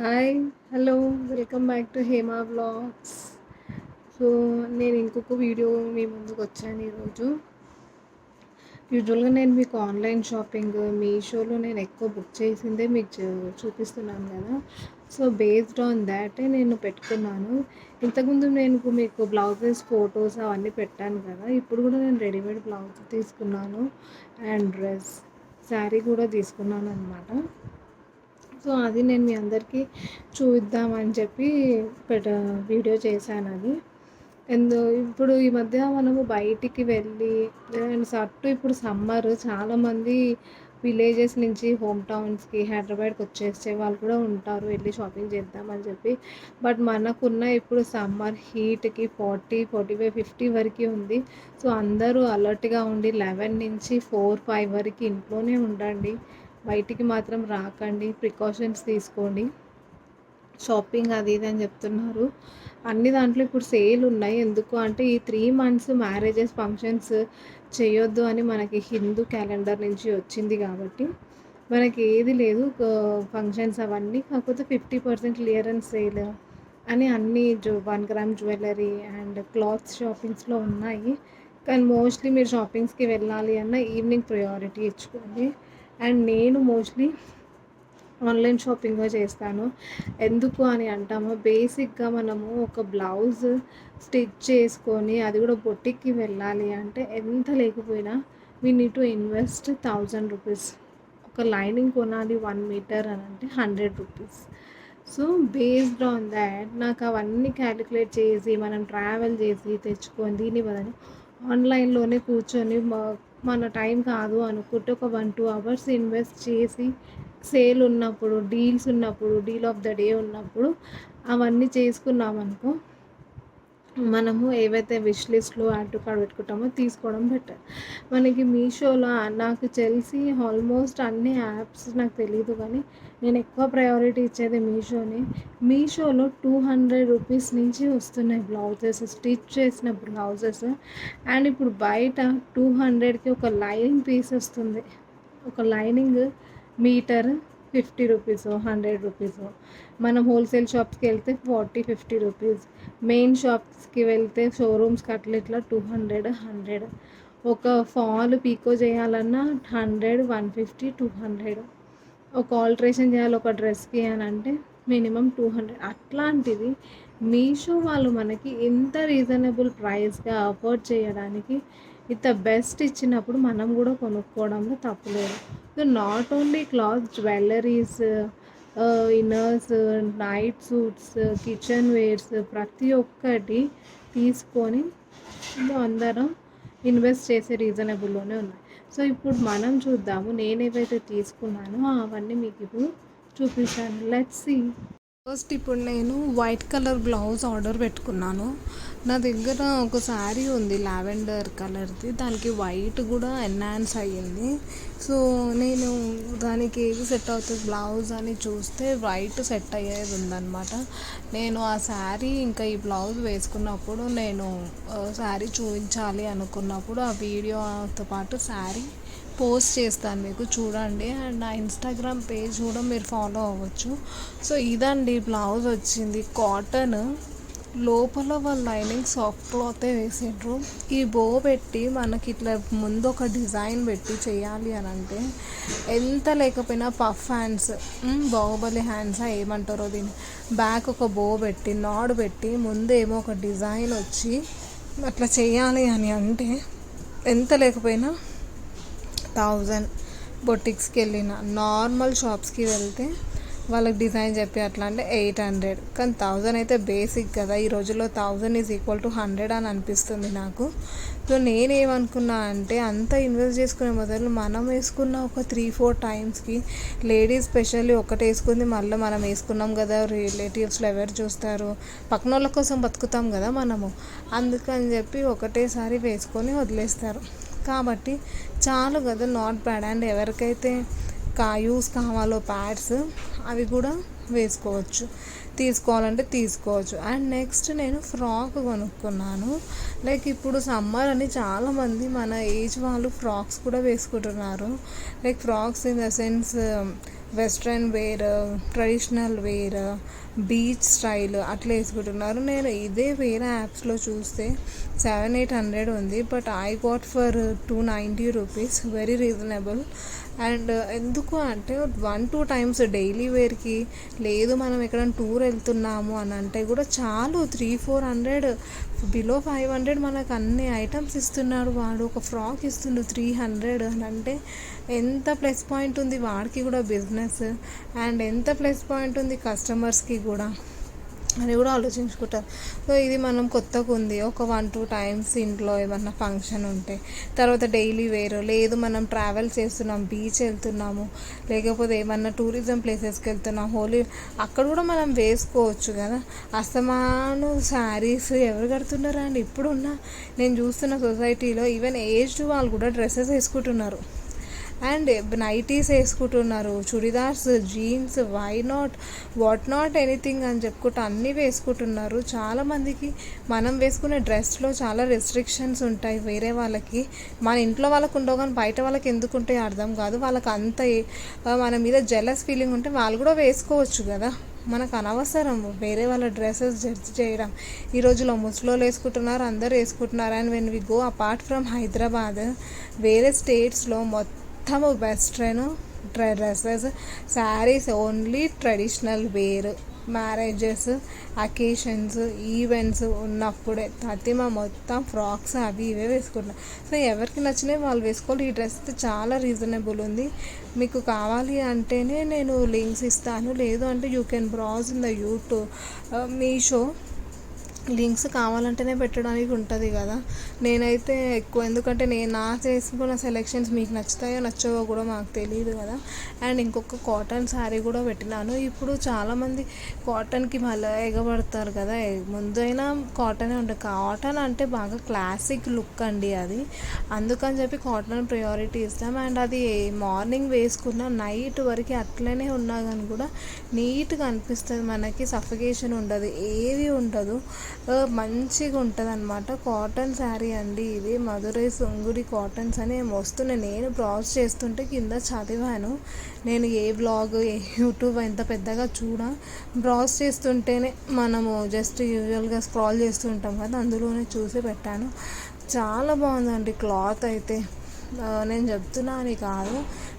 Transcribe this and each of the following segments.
Hi hello welcome back to Hema vlogs so నేను ఇంకొక video మీ ముందుకు వచ్చాను ఈరోజు. యూజువల్గా నేను మీకు ఆన్లైన్ షాపింగ్ మీషోలో నేను ఎక్కువ బుక్ చేసిందే మీకు చూపిస్తున్నాను కదా. సో బేస్డ్ ఆన్ దాటే నేను పెట్టుకున్నాను. ఇంతకుముందు నేను మీకు బ్లౌజెస్ ఫొటోస్ అవన్నీ పెట్టాను కదా. ఇప్పుడు కూడా నేను రెడీమేడ్ బ్లౌజ్ తీసుకున్నాను. అండ్ డ్రెస్ శారీ కూడా తీసుకున్నాను అనమాట సో అది నేను మీ అందరికీ చూద్దామని చెప్పి పెట్ట వీడియో చేశాను అది. ఎందు ఇప్పుడు ఈ మధ్య మనము బయటికి వెళ్ళి అండ్ సట్టు ఇప్పుడు సమ్మర్ చాలామంది విలేజెస్ నుంచి హోమ్ టౌన్స్కి హైదరాబాద్కి వచ్చేసే వాళ్ళు కూడా ఉంటారు వెళ్ళి షాపింగ్ చేద్దామని చెప్పి. బట్ మనకున్న ఇప్పుడు సమ్మర్ హీట్కి ఫార్టీ ఫార్టీ ఫైవ్ ఫిఫ్టీ వరకు ఉంది. సో అందరూ అలర్ట్గా ఉండి లెవెన్ నుంచి ఫోర్ ఫైవ్ వరకు ఇంట్లోనే ఉండండి. బయటికి మాత్రం రాకండి. ప్రికాషన్స్ తీసుకోండి. షాపింగ్ అది ఇది అని చెప్తున్నారు. అన్ని దాంట్లో ఇప్పుడు సేల్ ఉన్నాయి. ఎందుకు అంటే ఈ త్రీ మంత్స్ మ్యారేజెస్ ఫంక్షన్స్ చేయొద్దు అని మనకి హిందూ క్యాలెండర్ నుంచి వచ్చింది కాబట్టి మనకి ఏది లేదు. ఫంక్షన్స్ అవన్నీ కాకపోతే ఫిఫ్టీ పర్సెంట్ క్లియరెన్స్ సేల్ అని అన్ని జు one gram jewellery and cloth షాపింగ్స్లో ఉన్నాయి. కానీ మోస్ట్లీ మీరు షాపింగ్స్కి వెళ్ళాలి అన్న ఈవినింగ్ ప్రయారిటీ ఇచ్చుకోండి. అండ్ నేను మోస్ట్లీ ఆన్లైన్ షాపింగ్ చేస్తాను. ఎందుకు అని అంటాము? బేసిక్గా మనము ఒక బ్లౌజ్ స్టిచ్ చేసుకొని అది కూడా బొట్టికి వెళ్ళాలి అంటే ఎంత లేకపోయినా we need to invest thousand rupees ఒక లైనింగ్ కొనాలి వన్ మీటర్ అని అంటే hundred rupees so based on that నాకు అవన్నీ క్యాలిక్యులేట్ చేసి మనం ట్రావెల్ చేసి తెచ్చుకొని దీని బదులు ఆన్లైన్లోనే కూర్చొని మన టైం కాదు అనుకుంటే ఒక వన్ టూ అవర్స్ ఇన్వెస్ట్ చేసి సేల్ ఉన్నప్పుడు డీల్స్ ఉన్నప్పుడు డీల్ ఆఫ్ ద డే ఉన్నప్పుడు అవన్నీ చేసుకున్నామనుకో మనము ఏవైతే విష్ లిస్ట్లో యాడ్ టు కార్డ్ పెట్టుకుంటామో తీసుకోవడం బెటర్ మనకి మీషోలో నాకు తెలిసి ఆల్మోస్ట్ అన్ని యాప్స్ నాకు తెలియదు కానీ నేను ఎక్కువ ప్రయారిటీ ఇచ్చేది మీషోని. మీషోలో టూ హండ్రెడ్ రూపీస్ నుంచి వస్తున్నాయి బ్లౌజెస్ స్టిచ్ చేసిన బ్లౌజెస్ అండ్ ఇప్పుడు బయట టూ హండ్రెడ్కి ఒక లైనింగ్ పీస్ వస్తుంది. ఒక lining metre fifty rupees hundred rupees. మనం హోల్సేల్ షాప్స్కి వెళ్తే ఫార్టీ ఫిఫ్టీ రూపీస్. మెయిన్ షాప్స్కి వెళ్తే షోరూమ్స్కి అట్లా ఇట్లా టూ హండ్రెడ్ హండ్రెడ్. ఒక ఫాల్ పీకో చేయాలన్నా hundred one fifty two hundred. ఒక ఆల్ట్రేషన్ చేయాలి ఒక డ్రెస్కి అని అంటే మినిమం టూ హండ్రెడ్. అట్లాంటిది మీషో వాళ్ళు మనకి ఇంత రీజనబుల్ ప్రైస్గా అఫోర్డ్ చేయడానికి ఇంత బెస్ట్ ఇచ్చినప్పుడు మనం కూడా కొనుక్కోవడంలో తప్పులేదు. So not only cloth jewelleries inners night suits kitchen wares ప్రతి ఒక్కటి తీసుకొని అందరం ఇన్వెస్ట్ చేసే రీజనబుల్లోనే ఉన్నాయి. సో ఇప్పుడు మనం చూద్దాము నేనేవైతే తీసుకున్నానో అవన్నీ మీకు ఇప్పుడు చూపిస్తాను. లెట్స్ సి ఫస్ట్ ఇప్పుడు నేను వైట్ కలర్ బ్లౌజ్ ఆర్డర్ పెట్టుకున్నాను. నా దగ్గర ఒక శారీ ఉంది లావెండర్ కలర్ది. దానికి వైట్ కూడా ఎన్హాన్స్ అయ్యింది. సో నేను దానికి ఏది సెట్ అవుతుంది బ్లౌజ్ అని చూస్తే వైట్ సెట్ అయ్యేది ఉందన్నమాట. నేను ఆ శారీ ఇంకా ఈ బ్లౌజ్ వేసుకున్నప్పుడు నేను శారీ చూపించాలి అనుకున్నప్పుడు ఆ వీడియోతో పాటు శారీ పోస్ట్ చేస్తాను మీకు చూడండి. అండ్ నా ఇన్స్టాగ్రామ్ పేజ్ కూడా మీరు ఫాలో అవ్వచ్చు. సో ఇదండి బ్లౌజ్ వచ్చింది. కాటన్ లోపల వాళ్ళ లైనింగ్ సాఫ్ట్ క్లాతే వేసిండ్రు. ఈ బో పెట్టి మనకి ఇట్లా ముందు ఒక డిజైన్ పెట్టి చేయాలి అని అంటే ఎంత లేకపోయినా పఫ్ హ్యాండ్స్ బాహుబలి హ్యాండ్స్ ఏమంటారో దీన్ని. బ్యాక్ ఒక బో పెట్టి నాడు పెట్టి ముందేమో ఒక డిజైన్ వచ్చి అట్లా చేయాలి అని అంటే ఎంత లేకపోయినా థౌజండ్ బొటిక్స్కి వెళ్ళిన నార్మల్ షాప్స్కి వెళ్తే వాళ్ళకి డిజైన్ చెప్పి అట్లా అంటే ఎయిట్ హండ్రెడ్. కానీ థౌజండ్ అయితే బేసిక్ కదా. ఈ రోజుల్లో thousand is equal to hundred అని అనిపిస్తుంది నాకు. సో నేనేమనుకున్నా అంటే అంత ఇన్వెస్ట్ చేసుకునే మొదలు మనం వేసుకున్న ఒక త్రీ ఫోర్ టైమ్స్కి లేడీస్ స్పెషల్లీ ఒకటి వేసుకుంది మళ్ళీ మనం వేసుకున్నాం కదా రిలేటివ్స్లో ఎవరు చూస్తారు? పక్కన వాళ్ళ కోసం బతుకుతాం కదా మనము. అందుకని చెప్పి ఒకటేసారి వేసుకొని వదిలేస్తారు. కాబట్టి చాలు కదా నాట్ బ్యాడ్ అండ్ ఎవరికైతే కా యూస్ కావాలో ప్యాడ్స్ అవి కూడా వేసుకోవచ్చు. తీసుకోవాలంటే తీసుకోవచ్చు. అండ్ నెక్స్ట్ నేను ఫ్రాక్ కొనుక్కున్నాను. లైక్ ఇప్పుడు సమ్మర్ అని చాలామంది మన ఏజ్ వాళ్ళు ఫ్రాక్స్ కూడా వేసుకుంటున్నారు. Like frocks in the sense western wear traditional wear beach style అట్లా వేసుకుంటున్నారు. నేను ఇదే వేరే యాప్స్లో చూస్తే సెవెన్ ఎయిట్ హండ్రెడ్ ఉంది but I got for two ninety rupees very reasonable. And ఎందుకు అంటే వన్ టూ టైమ్స్ డైలీ వేర్కి లేదు మనం ఎక్కడ టూర్ వెళ్తున్నాము అని అంటే కూడా చాలు three four hundred below five hundred మనకు అన్ని ఐటమ్స్ ఇస్తున్నాడు. వాడు ఒక ఫ్రాక్ ఇస్తుండు త్రీ హండ్రెడ్ అని అంటే ఎంత ప్లస్ పాయింట్ ఉంది వాడికి కూడా బిజినెస్ అండ్ ఎంత ప్లస్ పాయింట్ ఉంది కస్టమర్స్కి కూడా. అని కూడా ఆలోచించుకుంటారు. సో ఇది మనం కొత్తగా ఉంది. ఒక వన్ టూ టైమ్స్ ఇంట్లో ఏమన్నా ఫంక్షన్ ఉంటే తర్వాత డైలీ వేరు. లేదు మనం ట్రావెల్ చేస్తున్నాం బీచ్ వెళ్తున్నాము లేకపోతే ఏమన్నా టూరిజం ప్లేసెస్కి వెళ్తున్నాం హోలీ అక్కడ కూడా మనం వేసుకోవచ్చు కదా. అస్తమాను శారీస్ ఎవరు కడుతున్నారా అండి ఇప్పుడున్న నేను చూస్తున్న సొసైటీలో ఈవెన్ ఏజ్డ్ వాళ్ళు కూడా డ్రెస్సెస్ వేసుకుంటున్నారు. అండ్ నైటీస్ వేసుకుంటున్నారు. Churidars jeans why not what not anything అని చెప్పుకుంటూ అన్నీ వేసుకుంటున్నారు. చాలామందికి మనం వేసుకునే డ్రెస్లో చాలా రెస్ట్రిక్షన్స్ ఉంటాయి వేరే వాళ్ళకి. మన ఇంట్లో వాళ్ళకు ఉండవు కానీ బయట వాళ్ళకి ఎందుకు ఉంటాయి అర్థం కాదు. వాళ్ళకి అంత మన మీద జెలస్ ఫీలింగ్ ఉంటే వాళ్ళు కూడా వేసుకోవచ్చు కదా. మనకు అనవసరం వేరే వాళ్ళ డ్రెస్సెస్ జడ్జ్ చేయడం. ఈ రోజులో ముస్లోలు వేసుకుంటున్నారు అందరు వేసుకుంటున్నారు. And when we go apart from Hyderabad వేరే స్టేట్స్లో మొత్తం మొత్తము western dresses sarees only traditional wear marriages occasions events ఉన్నప్పుడే. తతిమ మొత్తం ఫ్రాక్స్ అవి ఇవే వేసుకుంటాం. సో ఎవరికి నచ్చినవి వాళ్ళు వేసుకోవాలి. ఈ డ్రెస్ చాలా రీజనబుల్ ఉంది. మీకు కావాలి అంటేనే నేను లింక్స్ ఇస్తాను. లేదు అంటే you can browse in the YouTube Meesho links కావాలంటేనే పెట్టడానికి ఉంటుంది కదా. నేనైతే ఎక్కువ ఎందుకంటే నేను నా చేసుకున్న సెలెక్షన్స్ మీకు నచ్చుతాయో నచ్చవో కూడా మాకు తెలియదు కదా. అండ్ ఇంకొక కాటన్ శారీ కూడా పెట్టినాను. ఇప్పుడు చాలామంది కాటన్కి మళ్ళీ ఎగబడతారు కదా. ముందైనా కాటనే ఉంటుంది కాటన్ అంటే బాగా క్లాసిక్ లుక్ అండి అది. అందుకని చెప్పి కాటన్ ప్రయారిటీ ఇస్తాం. అండ్ అది మార్నింగ్ వేసుకున్న నైట్ వరకు అట్లనే ఉన్నా కానీ కూడా నీట్గా అనిపిస్తుంది. మనకి సఫికేషన్ ఉండదు. ఏది ఉండదు. మంచిగా ఉంటుంది అనమాట కాటన్ శారీ అండి ఇది. మధురై సొంగుడి కాటన్స్ అని వస్తున్నాయి. నేను బ్రౌజ్ చేస్తుంటే కింద చదివాను. నేను ఏ బ్లాగ్ ఏ యూట్యూబ్ ఎంత పెద్దగా చూడ. బ్రౌజ్ చేస్తుంటేనే మనము జస్ట్ యూజువల్గా స్క్రాల్ చేస్తుంటాం కదా అందులోనే చూసి పెట్టాను. చాలా బాగుందండి క్లాత్ అయితే. నేను చెప్తున్నా అని కాదు.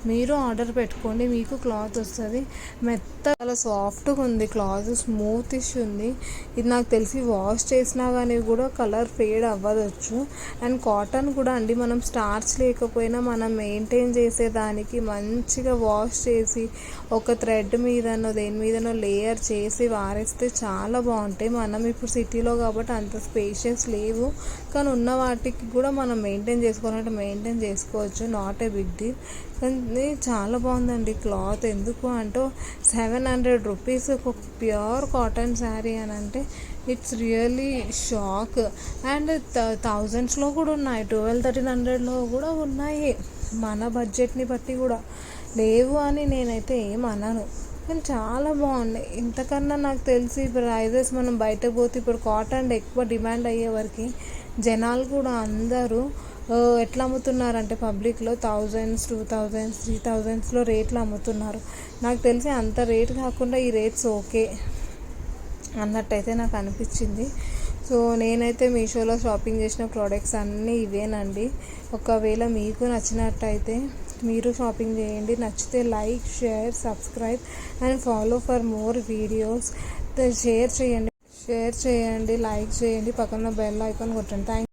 మీరు ఆర్డర్ పెట్టుకోండి మీకు క్లాత్ వస్తుంది. మెత్త చాలా సాఫ్ట్గా ఉంది క్లాత్ స్మూతిష్ ఉంది. ఇది నాకు తెలిసి వాష్ చేసినా కానీ కూడా కలర్ ఫేడ్ అవ్వదొచ్చు. అండ్ కాటన్ కూడా అండి మనం స్టార్చ్ లేకపోయినా మనం మెయింటైన్ చేసేదానికి మంచిగా వాష్ చేసి ఒక థ్రెడ్ మీదనో దేని మీదనో లేయర్ చేసి వారేస్తే చాలా బాగుంటాయి. మనం ఇప్పుడు సిటీలో కాబట్టి అంత స్పేషియస్ లేవు. కానీ ఉన్న వాటికి కూడా మనం మెయింటైన్ చేసుకోవాలంటే మెయింటైన్ చేసుకోవచ్చు. నాట్ ఏ బిగ్ డీల్ కానీ చాలా బాగుందండి క్లాత్. ఎందుకు అంటే సెవెన్ హండ్రెడ్ రూపీస్ ఒక ప్యూర్ కాటన్ శారీ అని అంటే ఇట్స్ రియల్లీ షాక్. అండ్ థౌజండ్స్లో కూడా ఉన్నాయి. ట్వెల్వ్ థర్టీన్ హండ్రెడ్లో కూడా ఉన్నాయి. మన బడ్జెట్ని బట్టి కూడా. లేవు అని నేనైతే ఏమన్నాను కానీ చాలా బాగున్నాయి ఇంతకన్నా నాకు తెలిసి ప్రైజెస్ మనం బయట పోతే ఇప్పుడు కాటన్ ఎక్కువ డిమాండ్ అయ్యేవరకు జనాలు కూడా అందరూ ఎట్లా అమ్ముతున్నారంటే పబ్లిక్లో థౌజండ్స్ టూ థౌజండ్స్ త్రీ థౌజండ్స్లో రేట్లు అమ్ముతున్నారు. నాకు తెలిసి అంత రేట్ కాకుండా ఈ రేట్స్ ఓకే అన్నట్టయితే నాకు అనిపించింది. సో నేనైతే మీషోలో షాపింగ్ చేసిన ప్రోడక్ట్స్ అన్నీ ఇవేనండి. ఒకవేళ మీకు నచ్చినట్టయితే మీరు షాపింగ్ చేయండి. నచ్చితే like share subscribe and follow for more videos. Share చేయండి. షేర్ చేయండి లైక్ చేయండి. పక్కన బెల్ ఐకాన్ కొట్టండి. థ్యాంక్